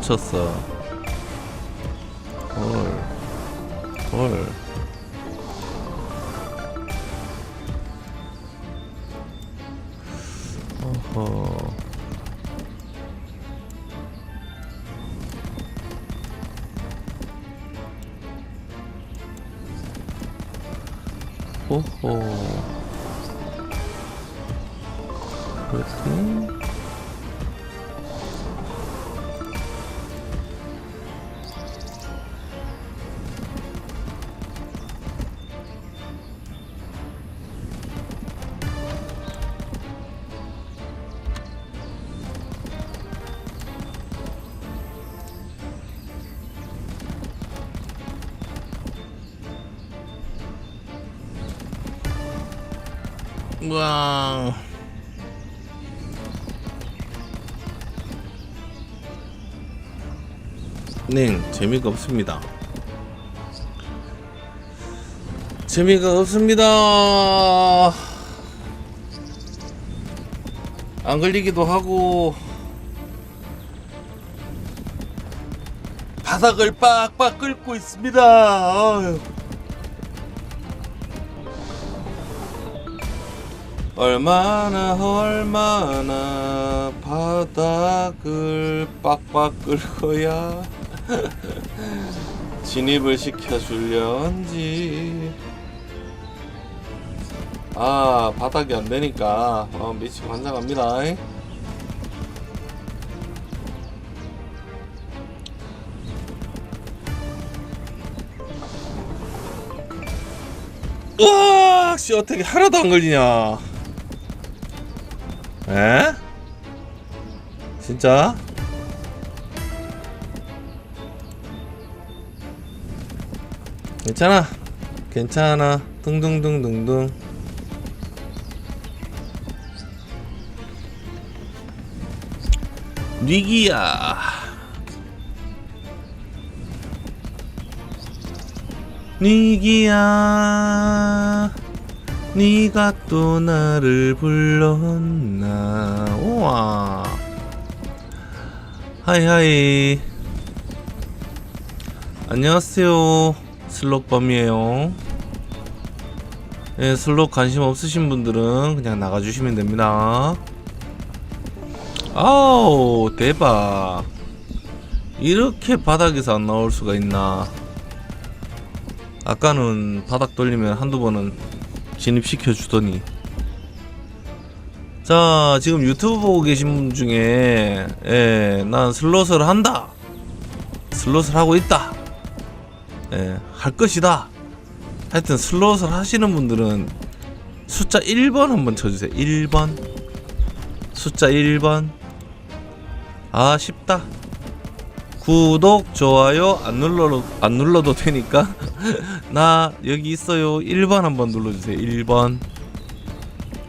붙였어. 헐헐. 어허. 호호 그렇지 우와 네 재미가 없습니다. 재미가 없습니다. 안 걸리기도 하고 바닥을 빡빡 긁고 있습니다. 아유. 얼마나 얼마나 바닥을 빡빡 긁어야 진입을 시켜줄련지. 아 바닥이 안 되니까. 어, 미치 환장합니다. 으악! 씨 어떻게 하나도 안 걸리냐 에? 진짜? 괜찮아. 괜찮아. 둥둥둥둥둥. 니기야. 니기야 네가 또 나를 불렀나? 우와. 하이하이. 안녕하세요. 슬롯범이에요. 예, 슬롯 관심 없으신 분들은 그냥 나가주시면 됩니다. 아우 대박. 이렇게 바닥에서 안 나올 수가 있나? 아까는 바닥 돌리면 한두 번은 진입시켜 주더니. 자 지금 유튜브 보고 계신 분 중에 예, 난 슬롯을 한다. 슬롯을 하고 있다. 예, 할 것이다. 하여튼 슬롯을 하시는 분들은 숫자 1번 한번 쳐주세요. 1번. 숫자 1번. 아 쉽다 구독 좋아요 안 눌러도 안 눌러도 되니까. 나 여기 있어요. 1번 한번 눌러주세요. 1번.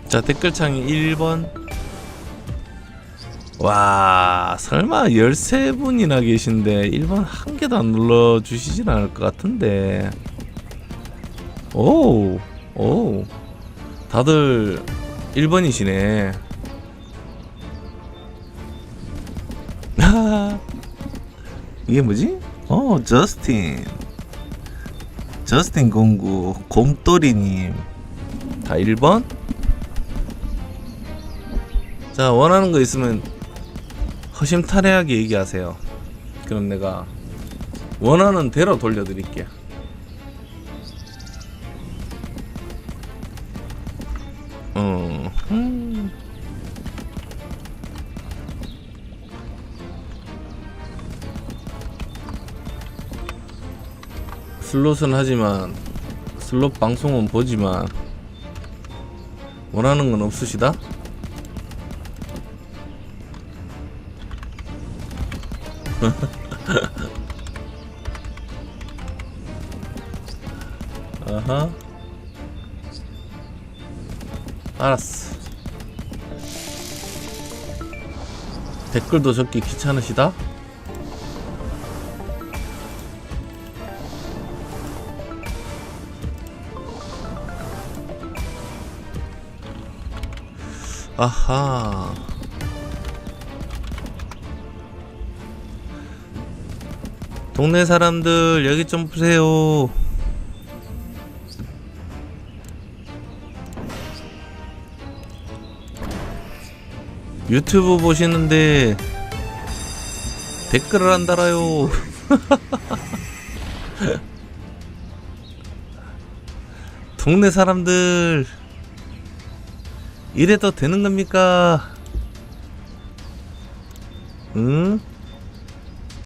자 댓글창에 1번. 와 설마 13분이나 계신데 1번 한 개도 안 눌러주시진 않을 것 같은데. 오, 오 다들 1번이시네 이게 뭐지? 어 저스틴 저스틴 공구 곰돌이님 다 1번? 자 원하는 거 있으면 허심탄회하게 얘기하세요 그럼 내가 원하는 대로 돌려드릴게요 어, 음. 슬롯은 하지만 슬롯 방송은 보지만 원하는 건 없으시다? 아하 알았어 댓글도 적기 귀찮으시다? 아하. 동네 사람들 여기 좀 보세요. 유튜브 보시는데 댓글을 안 달아요. 동네 사람들 이래도 되는 겁니까? 응?